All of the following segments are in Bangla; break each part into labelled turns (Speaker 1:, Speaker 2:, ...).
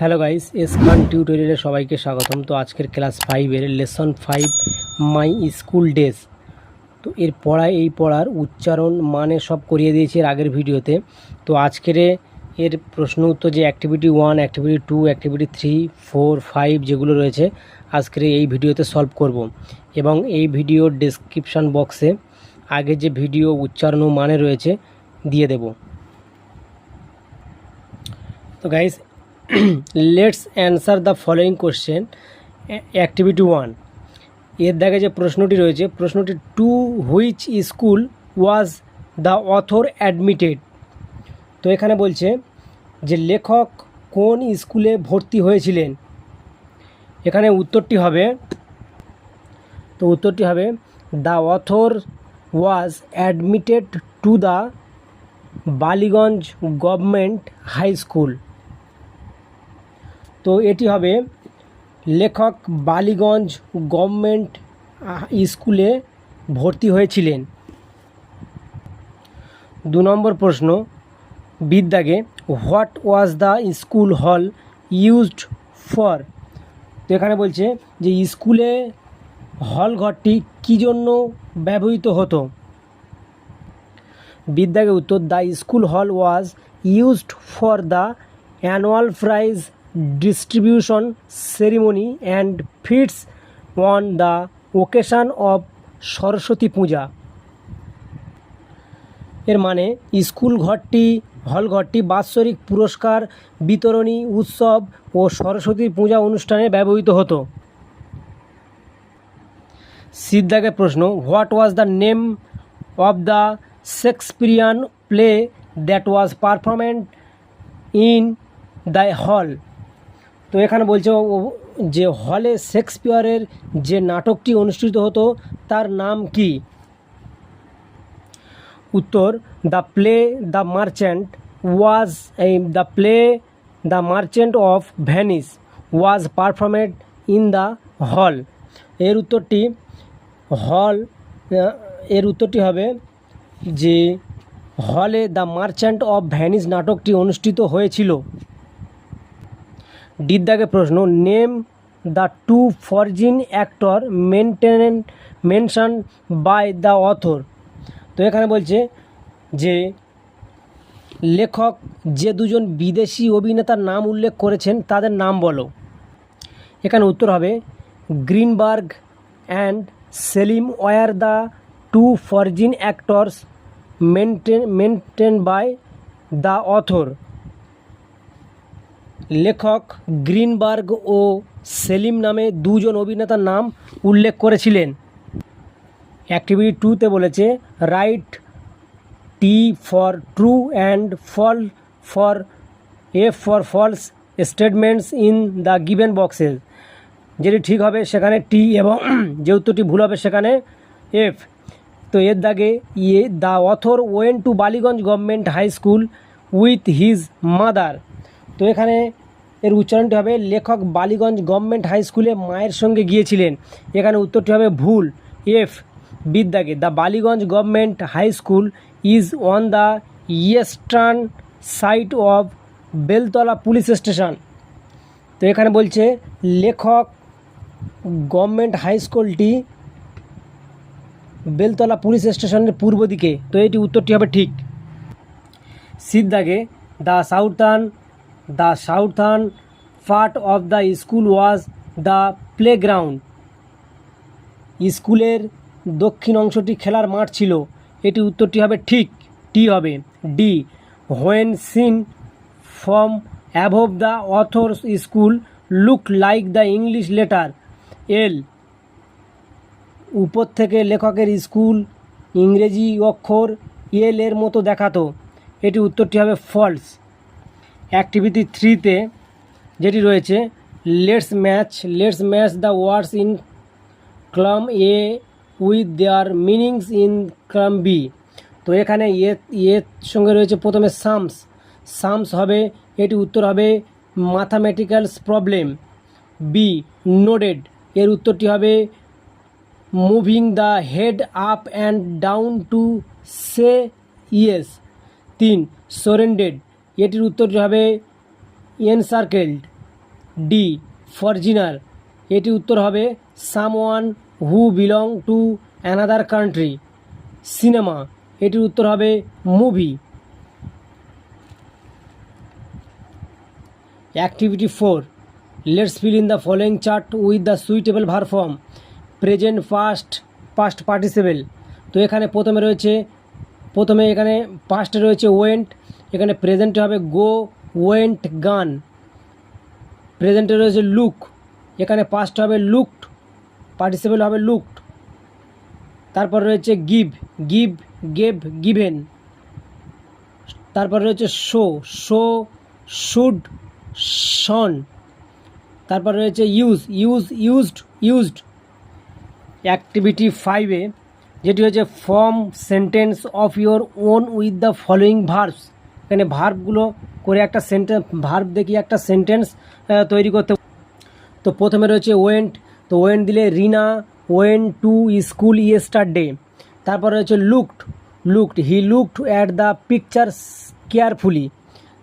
Speaker 1: হ্যালো গাইস এস খান টিউটোরিয়ালে সবাইকে স্বাগতম। তো আজকের ক্লাস ফাইভের lesson five my school days তো এর পড়ায় এই পড়ার উচ্চারণ মানে সব করিয়ে দিয়েছি এর আগের ভিডিওতে। তো আজকের এর প্রশ্ন উত্তর যে activity one activity two activity three four five যেগুলো রয়েছে, আজকের এই ভিডিওতে সলভ করব। এবং এই ভিডিওর ডেসক্রিপশান বক্সে আগে যে ভিডিও উচ্চারণ মানে রয়েছে, দিয়ে দেব। তো guys let's answer the following question activity ওয়ানের দেখে যে প্রশ্নটি রয়েছে, প্রশ্নটি two which school was the author admitted তো এখানে বলছে যে লেখক কোন স্কুলে ভর্তি হয়েছিলেন? এখানে উত্তরটি হবে, তো উত্তরটি হবে the author was admitted to the Ballygunge government high school তো এটি হবে লেখক বালিগঞ্জ গভর্নমেন্ট স্কুলে ভর্তি হয়েছিলেন। দু নম্বর প্রশ্ন বিদ্যাগে what was the school hall used for? তো এখানে বলছে যে স্কুলে হল ঘরটি কী জন্য ব্যবহৃত হতো? বিদ্যাকে উত্তর, the school hall was used for the annual prize distribution ceremony and fetes on the occasion of Saraswati Puja এর মানে স্কুল ঘরটি, হল ঘরটি, বাৎসরিক পুরস্কার, বিতরণী, উৎসব ও সরস্বতী পূজা অনুষ্ঠানে ব্যবহৃত হতো। সিদ্ধাকে প্রশ্ন, what was the name of the Shakespearean play that was performed in the hall? তো এখানে বলছে যে হলে শেক্সপিয়ারের যে নাটকটি অনুষ্ঠিত হতো, তার নাম কি? উত্তর, the play, the merchant was the play, the merchant of Venice was performed in the hall. এর উত্তরটি, হল এর উত্তরটি হবে যে হলে দ্য মার্চেন্ট অফ ভ্যানিস নাটকটি অনুষ্ঠিত হয়েছিল। ডিদ্দাকে প্রশ্ন, name the two foreign actor mention mention by the author? তো এখানে বলছে যে, লেখক যে দুজন বিদেশি অভিনেতার নাম উল্লেখ করেছেন, তাদের নাম বলো। এখানে উত্তর হবে, Greenberg and Salim were the two foreign actors mentioned mentioned by the author. লেখক গ্রিনবার্গ ও সেলিম নামে দুজন অভিনেতার নাম উল্লেখ করেছিলেন। অ্যাক্টিভিটি টুতে বলেছে write T for true and fall for F for false statements in the given boxes যেটি ঠিক হবে সেখানে টি এবং যে উত্তরটি ভুল হবে সেখানে এফ তো এর দাগে ইয়ে the author went to Ballygunge government high school with his mother তো এখানে এর উচ্চারণটি হবে, লেখক বালিগঞ্জ গভর্নমেন্ট হাই স্কুলে মায়ের সঙ্গে গিয়েছিলেন। এখানে উত্তরটি হবে, ভুল। F, বিদ্যাকে। The Ballygunge government high school is on the eastern site of Beltala police station. তো এখানে বলছে, লেখক গভর্নমেন্ট হাই স্কুলটি বেলতলা পুলিশ স্টেশনের পূর্ব দিকে। তো এটি উত্তরটি হবে ঠিক। সিদ্ধাগে the southern the southern part of the school was the playground. স্কুলের দক্ষিণ অংশটি খেলার মাঠ ছিল। এটি উত্তরটি হবে ঠিক, টি হবে D when seen from above the author school look like the English letter L উপর থেকে লেখকের স্কুল ইংরেজি অক্ষর এল এর মতো দেখাতো। এটি উত্তরটি হবে ফলস অ্যাক্টিভিটি থ্রিতে যেটি রয়েছে let's match let's match the words in column A with their meanings in column B তো এখানে এ এর সঙ্গে রয়েছে প্রথমে সামস সামস হবে, এটি উত্তর হবে ম্যাথামেটিক্যালস প্রবলেম বি নোডেড এর উত্তরটি হবে moving the head up and down to say yes তিন সরেন্ডেড এটির উত্তরটি হবে এনসার্কেলড, ডি, ফরজিনার। এটি উত্তর হবে someone who belong to another country. Cinema, এটির উত্তর হবে movie. Activity four, let's fill in the following chart with the suitable verb form present, past past participle. তো এখানে প্রথমে রয়েছে, প্রথমে এখানে পাস্টে রয়েছে ওয়েন্ট এখানে প্রেজেন্টে হবে গো ওয়েন্ট গান প্রেজেন্টে রয়েছে লুক এখানে পাস্ট হবে লুকড পার্টিসিপেল হবে লুকড তারপর রয়েছে গিভ গিভ গেভ গিভেন তারপর রয়েছে শো শো শুড শন তারপর রয়েছে use use used used activity ফাইভে যেটি হচ্ছে form sentence of your own with the following verbs এখানে ভার্বগুলো করে একটা সেন্টেন্স ভার্ব দেখিয়ে একটা সেন্টেন্স তৈরি করতে তো প্রথমে রয়েছে ওয়েন্ট তো ওয়েন্ট দিলে Rina went to school yesterday তারপর রয়েছে looked looked he looked at the picture carefully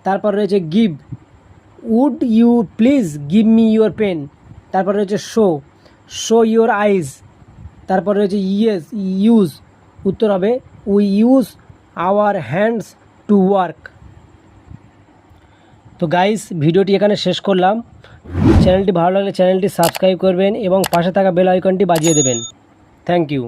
Speaker 1: তারপর রয়েছে give would you please give me your pen তারপর রয়েছে শো শো ইউর আইজ তারপর রয়েছে ইয়েস ইউজ উত্তর হবে we use our hands to work তো গাইস ভিডিওটি এখানে শেষ করলাম। চ্যানেলটি ভালো লাগলে চ্যানেলটি সাবস্ক্রাইব করবেন এবং পাশে থাকা বেল আইকনটি বাজিয়ে দেবেন। Thank you